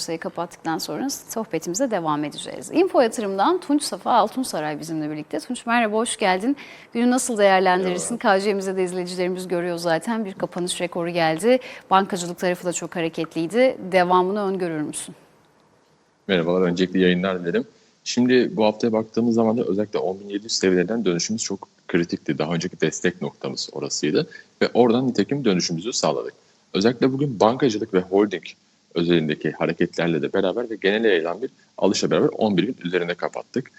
Borsayı kapattıktan sonra sohbetimize devam edeceğiz. Info Yatırım'dan Tunç Safa Altunsaray bizimle birlikte. Tunç merhaba, hoş geldin. Günü nasıl değerlendirirsin? KCM'de de izleyicilerimiz görüyor zaten. Bir kapanış rekoru geldi. Bankacılık tarafı da çok hareketliydi. Devamını öngörür müsün? Merhabalar, öncelikle yayınlar dilerim. Şimdi bu haftaya baktığımız zaman da özellikle 10.700 seviyelerden dönüşümüz çok kritikti. Daha önceki destek noktamız orasıydı ve oradan nitekim dönüşümüzü sağladık. Özellikle bugün bankacılık ve holding özelindeki hareketlerle de beraber ve genel yayılan bir alışla beraber 11 bin üzerinde kapattık.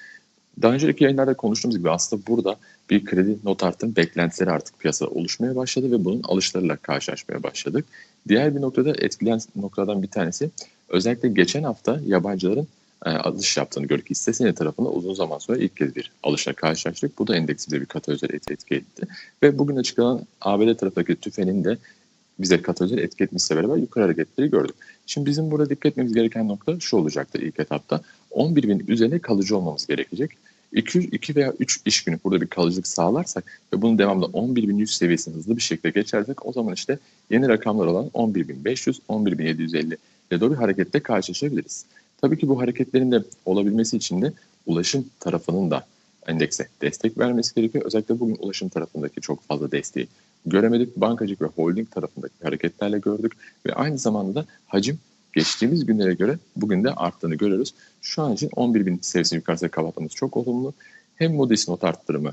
Daha önceki yayınlarda konuştuğumuz gibi aslında burada bir kredi not artım beklentileri artık piyasada oluşmaya başladı ve bunun alışlarıyla karşılaşmaya başladık. Diğer bir noktada etkileyen noktadan bir tanesi özellikle geçen hafta yabancıların e, alış yaptığını gördük. Hisse senedi tarafında uzun zaman sonra ilk kez bir alışla karşılaştık. Bu da endeksimizde bir katalizör etki etti. Ve bugün açıklanan ABD tarafındaki tüfenin de bize katalizör etki etmesiyle beraber yukarı hareketleri gördük. Şimdi bizim burada dikkat etmemiz gereken nokta şu olacaktır ilk etapta. 11 bin üzerine kalıcı olmamız gerekecek. 2, 2 veya 3 iş günü burada bir kalıcılık sağlarsak ve bunun devamında 11.100 seviyesini hızlı bir şekilde geçersek o zaman işte yeni rakamlar olan 11.500, 11.750 ile doğru bir hareketle karşılaşabiliriz. Tabii ki bu hareketlerin de olabilmesi için de ulaşım tarafının da endekse destek vermesi gerekiyor. Özellikle bugün ulaşım tarafındaki çok fazla desteği göremedik. Bankacılık ve holding tarafındaki hareketlerle gördük ve aynı zamanda da hacim geçtiğimiz günlere göre bugün de arttığını görüyoruz. Şu an için 11 bin seviyesini yukarısına kapatmamız çok olumlu. Hem Moody's not arttırımı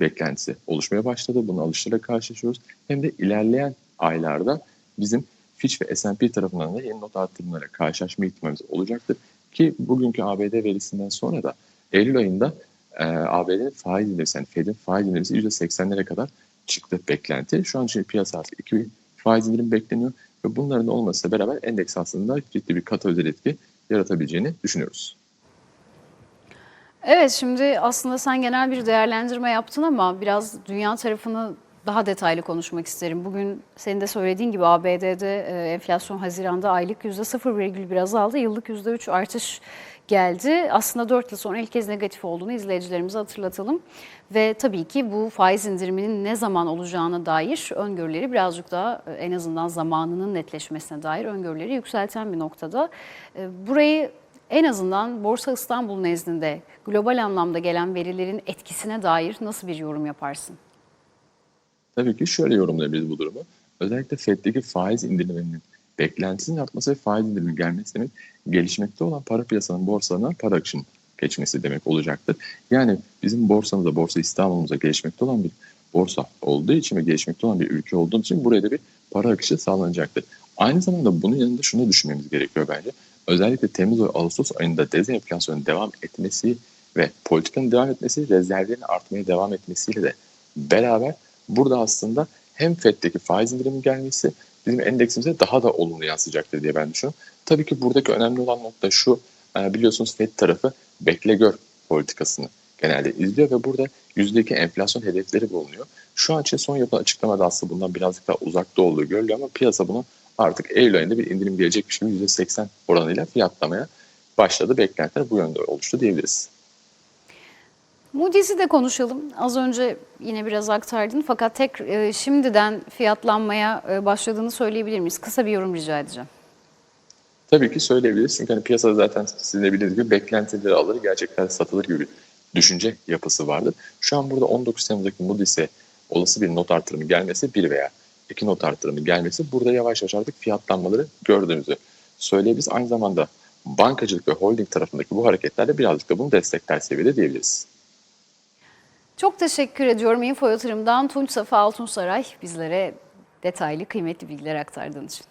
beklentisi oluşmaya başladı. Bunu alışlarla karşılaşıyoruz. Hem de ilerleyen aylarda bizim Fitch ve S&P tarafından da yeni not arttırımlara karşılaşma ihtimalimiz olacaktır. Ki bugünkü ABD verisinden sonra da Eylül ayında e, ABD'nin faiz indirmesi, yani Fed'in faiz indirmesi %80'lere kadar çıktı beklenti. Şu an için piyasa artık 2 faiz indirim bekleniyor ve bunların olmasıyla beraber endeks aslında ciddi bir katalizör etki yaratabileceğini düşünüyoruz. Evet şimdi aslında sen genel bir değerlendirme yaptın ama biraz dünya tarafını daha detaylı konuşmak isterim. Bugün senin de söylediğin gibi ABD'de e, enflasyon Haziran'da aylık %0,1 azaldı. Yıllık %3 artış geldi. Aslında 4 yıl sonra ilk kez negatif olduğunu izleyicilerimize hatırlatalım. Ve tabii ki bu faiz indiriminin ne zaman olacağına dair öngörüleri birazcık daha e, en azından zamanının netleşmesine dair öngörüleri yükselten bir noktada. E, Burayı en azından Borsa İstanbul nezdinde global anlamda gelen verilerin etkisine dair nasıl bir yorum yaparsın? Tabii ki şöyle yorumlayabiliriz bu durumu. Özellikle FED'deki faiz indirimlerinin beklentisinin artması ve faiz indiriminin gelmesi demek gelişmekte olan para piyasanın borsalarına para akışının geçmesi demek olacaktır. Yani bizim borsamıza, Borsa İstanbul'umuza gelişmekte olan bir borsa olduğu için ve gelişmekte olan bir ülke olduğu için buraya da bir para akışı sağlanacaktır. Aynı zamanda bunun yanında şunu düşünmemiz gerekiyor bence. Özellikle Temmuz ve Ağustos ayında dezenflasyonun devam etmesi ve politikanın devam etmesi, rezervlerin artmaya devam etmesiyle de beraber burada aslında hem FED'deki faiz indirimi gelmesi bizim endeksimize daha da olumlu yansıyacaktır diye ben düşünüyorum. Tabii ki buradaki önemli olan nokta şu, e, biliyorsunuz FED tarafı bekle gör politikasını genelde izliyor ve burada yüzdeki enflasyon hedefleri bulunuyor. Şu an için son yapılan açıklamada aslında bundan birazcık daha uzakta olduğu görülüyor ama piyasa bunu artık Eylül ayında bir indirim gelecekmiş gibi %80 oranıyla fiyatlamaya başladı. Beklentiler bu yönde oluştu diyebiliriz. Moody's'i de konuşalım. Az önce yine biraz aktardın fakat tek e, şimdiden fiyatlanmaya e, başladığını söyleyebilir miyiz? Kısa bir yorum rica edeceğim. Tabii ki söyleyebiliriz. Çünkü hani piyasada zaten sizin de bildiğiniz gibi beklentileri alır, gerçekten satılır gibi düşünce yapısı vardır. Şu an burada 19 Temmuz'daki Moody's'e olası bir not artırımı gelmesi, bir veya iki not artırımı gelmesi burada yavaş yavaş artık fiyatlanmaları gördüğümüzü söyleyebiliriz. Aynı zamanda bankacılık ve holding tarafındaki bu hareketler de birazcık da bunu destekler seviyede diyebiliriz. Çok teşekkür ediyorum Info Yatırım'dan Tunç Safa Altunsaray bizlere detaylı kıymetli bilgiler aktardığın için.